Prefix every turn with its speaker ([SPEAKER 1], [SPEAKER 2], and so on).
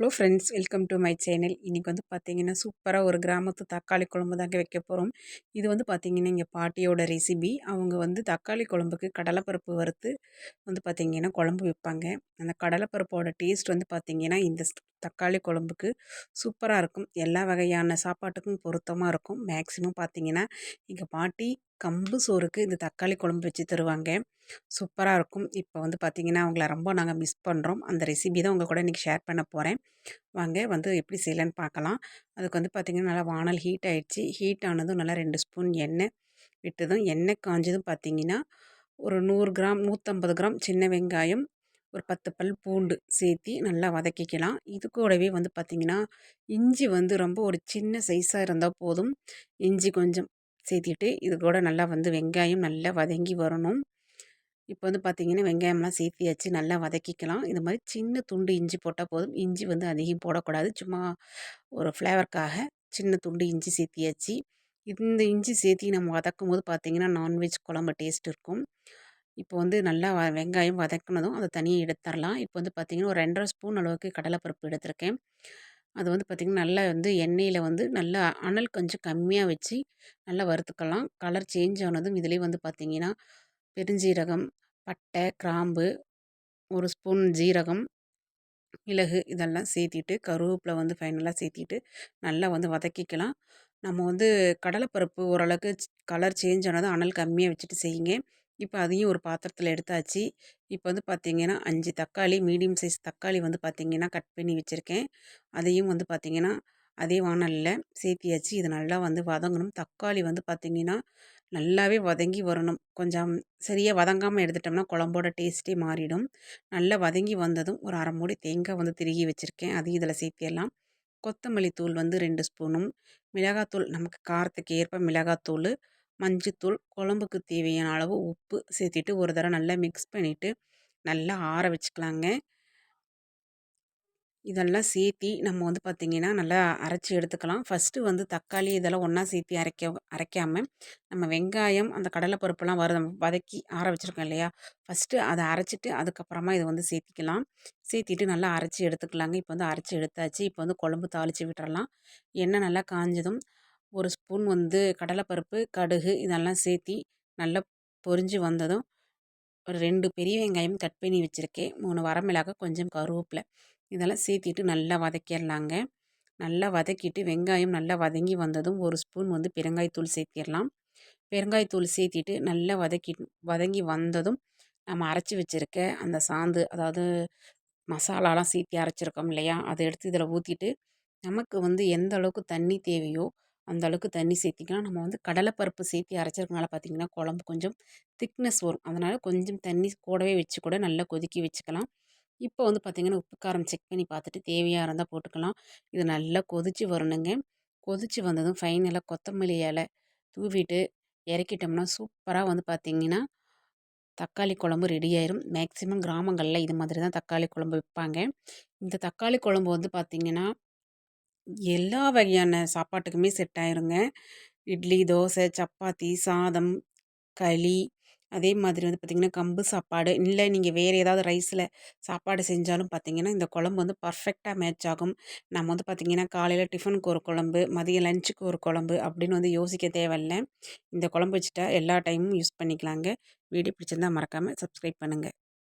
[SPEAKER 1] Hello friends welcome to my channel. இன்றைக்கி வந்து பார்த்திங்கன்னா சூப்பராக ஒரு கிராமத்து தக்காளி குழம்பு தாங்க வைக்க போகிறோம் இது வந்து பார்த்திங்கன்னா எங்கள் பாட்டியோட ரெசிபி அவங்க வந்து தக்காளி குழம்புக்கு கடலைப்பருப்பு வறுத்து வந்து பார்த்திங்கன்னா குழம்பு வைப்பாங்க. அந்த கடலைப்பருப்போட டேஸ்ட் வந்து பார்த்திங்கன்னா இந்த தக்காளி குழம்புக்கு சூப்பராக இருக்கும். எல்லா வகையான சாப்பாட்டுக்கும் பொருத்தமாக இருக்கும். மேக்ஸிமம் பார்த்திங்கன்னா எங்கள் பாட்டி கம்பு சோறுக்கு இந்த தக்காளி குழம்பு வச்சு தருவாங்க. சூப்பராக இருக்கும். இப்போ வந்து பார்த்திங்கன்னா அவங்கள ரொம்ப நாங்கள் மிஸ் பண்ணுறோம் அந்த ரெசிபி தான் உங்கள் கூட இன்றைக்கி ஷேர் பண்ண போகிறேன் வாங்க வந்து எப்படி செய்யலான்னு பார்க்கலாம் அதுக்கு வந்து பார்த்திங்கன்னா நல்லா வானல் ஹீட் ஆகிடுச்சி ஹீட் ஆனதும் நல்லா ரெண்டு ஸ்பூன் எண்ணெய் விட்டதும் எண்ணெய் காஞ்சதும் பார்த்திங்கன்னா ஒரு நூறு கிராம் நூற்றம்பது கிராம் சின்ன வெங்காயம் ஒரு பத்து பல் பூண்டு சேர்த்தி நல்லா வதக்கிக்கலாம். இது கூடவே வந்து பார்த்திங்கன்னா இஞ்சி வந்து ரொம்ப ஒரு சின்ன சைஸாக இருந்தால் போதும். இஞ்சி கொஞ்சம் சேர்த்திட்டு இது கூட நல்லா வந்து வெங்காயம் நல்லா வதங்கி வரணும். இப்போ வந்து பார்த்திங்கன்னா வெங்காயம்லாம் சேர்த்தியாச்சு நல்லா வதக்கிக்கலாம். இது மாதிரி சின்ன துண்டு இஞ்சி போட்டால் போதும். இஞ்சி வந்து அதிகம் போடக்கூடாது. சும்மா ஒரு ஃப்ளேவருக்காக சின்ன துண்டு இஞ்சி சேர்த்தியாச்சு. இந்த இஞ்சி சேர்த்தி நம்ம வதக்கும் போது பார்த்திங்கன்னா நான்வெஜ் குழம்பு டேஸ்ட் இருக்கும். இப்போ வந்து நல்லா வ வெங்காயம் வதக்கினதும் அதை தனியாக எடுத்துடலாம். இப்போ வந்து பார்த்திங்கன்னா ஒரு ரெண்டரை ஸ்பூன் அளவுக்கு கடலைப்பருப்பு எடுத்திருக்கேன். அது வந்து பார்த்திங்கன்னா நல்லா வந்து எண்ணெயில் வந்து நல்லா அனல் கொஞ்சம் கம்மியாக வச்சு நல்லா வறுத்துக்கலாம். கலர் சேஞ்ச் ஆனதும் இதுலேயும் வந்து பார்த்திங்கன்னா பெருஞ்சீரகம் பட்டை கிராம்பு ஒரு ஸ்பூன் ஜீரகம் மிளகு இதெல்லாம் சேர்த்திட்டு கருவேப்பிலை வந்து ஃபைனலாக சேர்த்திட்டு நல்லா வந்து வதக்கிக்கலாம். நம்ம வந்து கடலைப்பருப்பு ஓரளவுக்கு கலர் சேஞ்ச் ஆனதும் அனல் கம்மியாக வச்சுட்டு செய்யுங்க. இப்போ அதையும் ஒரு பாத்திரத்தில் எடுத்தாச்சு. இப்போ வந்து பார்த்திங்கன்னா அஞ்சு தக்காளி மீடியம் சைஸ் தக்காளி வந்து பார்த்திங்கன்னா கட் பண்ணி வச்சுருக்கேன். அதையும் வந்து பார்த்திங்கன்னா அதே வானலில் சேர்த்தியாச்சு. இது நல்லா வந்து வதங்கணும். தக்காளி வந்து பார்த்திங்கன்னா நல்லாவே வதங்கி வரணும். கொஞ்சம் சரியாக வதங்காமல் எடுத்துட்டோம்னா குழம்போட டேஸ்ட்டே மாறிடும். நல்லா வதங்கி வந்ததும் ஒரு அரை மூடி தேங்காய் வந்து திருகி வச்சுருக்கேன். அதையும் இதில் சேர்த்திடலாம். கொத்தமல்லி தூள் வந்து ரெண்டு ஸ்பூனும். மிளகாத்தூள் நமக்கு காரத்துக்கு ஏற்ப மிளகாத்தூள் மஞ்சத்தூள் குழம்புக்கு தேவையான அளவு உப்பு சேர்த்திட்டு ஒரு தடவை நல்லா மிக்ஸ் பண்ணிவிட்டு நல்லா ஆற வச்சுக்கலாங்க. இதெல்லாம் சேர்த்தி நம்ம வந்து பார்த்திங்கன்னா நல்லா அரைச்சி எடுத்துக்கலாம். ஃபஸ்ட்டு வந்து தக்காளி இதெல்லாம் ஒன்றா சேர்த்தி அரைக்க அரைக்காமல் நம்ம வெங்காயம் அந்த கடலைப்பருப்புலாம் வர வதக்கி ஆற வச்சுருக்கோம் இல்லையா? ஃபஸ்ட்டு அதை அரைச்சிட்டு அதுக்கப்புறமா இதை வந்து சேர்த்திக்கலாம். சேர்த்திட்டு நல்லா அரைச்சி எடுத்துக்கலாங்க. இப்போ வந்து அரைச்சி எடுத்தாச்சு. இப்போ வந்து குழம்பு தாளித்து விட்டுறலாம். எண்ணெய் நல்லா காஞ்சதும் ஒரு ஸ்பூன் வந்து கடலைப்பருப்பு கடுகு இதெல்லாம் சேர்த்தி நல்லா பொரிஞ்சு வந்ததும் ஒரு ரெண்டு பெரிய வெங்காயம் கட் பண்ணி வச்சுருக்கேன். மூணு வரமிளகாய் கொஞ்சம் கருவேப்பிலை இதெல்லாம் சேர்த்திட்டு நல்லா வதக்கிடலாங்க. நல்லா வதக்கிட்டு வெங்காயம் நல்லா வதங்கி வந்ததும் ஒரு ஸ்பூன் வந்து பெருங்காயத்தூள் சேர்த்திடலாம். பெருங்காயத்தூள் சேர்த்திட்டு நல்லா வதக்கி வதங்கி வந்ததும் நம்ம அரைச்சி வச்சுருக்க அந்த சாந்து அதாவது மசாலாலாம் சேர்த்தி அரைச்சிருக்கோம் இல்லையா? அதை எடுத்து இதில் ஊற்றிட்டு நமக்கு வந்து எந்த அளவுக்கு தண்ணி தேவையோ அந்த அளவுக்கு தண்ணி சேர்த்திக்கலாம். நம்ம வந்து கடலைப்பருப்பு சேர்த்தி அரைச்சிருக்கனால பார்த்திங்கன்னா குழம்பு கொஞ்சம் திக்னஸ் வரும். அதனால் கொஞ்சம் தண்ணி கூடவே வச்சு கூட நல்லா கொதிக்க வச்சுக்கலாம். இப்போ வந்து பார்த்திங்கன்னா உப்பு காரம் செக் பண்ணி பார்த்துட்டு தேவையாக இருந்தால் போட்டுக்கலாம். இது நல்லா கொதித்து வரணுங்க. கொதித்து வந்ததும் ஃபைனலாக கொத்தமல்லி இலை தூவிட்டு இறக்கிட்டோம்னா சூப்பராக வந்து பார்த்திங்கன்னா தக்காளி குழம்பு ரெடி ஆயிரும். மேக்ஸிமம் கிராமங்களில் இது மாதிரி தான் தக்காளி குழம்பு விற்பாங்க இந்த தக்காளி குழம்பு வந்து பார்த்திங்கன்னா எல்லா வகையான சாப்பாட்டுக்குமே செட் ஆயிருங்க. இட்லி தோசை சப்பாத்தி சாதம் களி. அதே மாதிரி வந்து பார்த்திங்கன்னா கம்பு சாப்பாடு. இல்லை நீங்கள் வேறு ஏதாவது ரைஸில் சாப்பாடு செஞ்சாலும் பார்த்திங்கன்னா இந்த குழம்பு வந்து பர்ஃபெக்டாக மேட்ச் ஆகும். நம்ம வந்து பார்த்திங்கன்னா காலையில் டிஃபனுக்கு ஒரு குழம்பு மதியம் லஞ்சுக்கு ஒரு குழம்பு அப்படின்னு வந்து யோசிக்க தேவையில்ல. இந்த குழம்பு வச்சுட்டா எல்லா டைமும் யூஸ் பண்ணிக்கலாங்க. வீடியோ பிடிச்சிருந்தால் மறக்காமல் சப்ஸ்கிரைப் பண்ணுங்கள்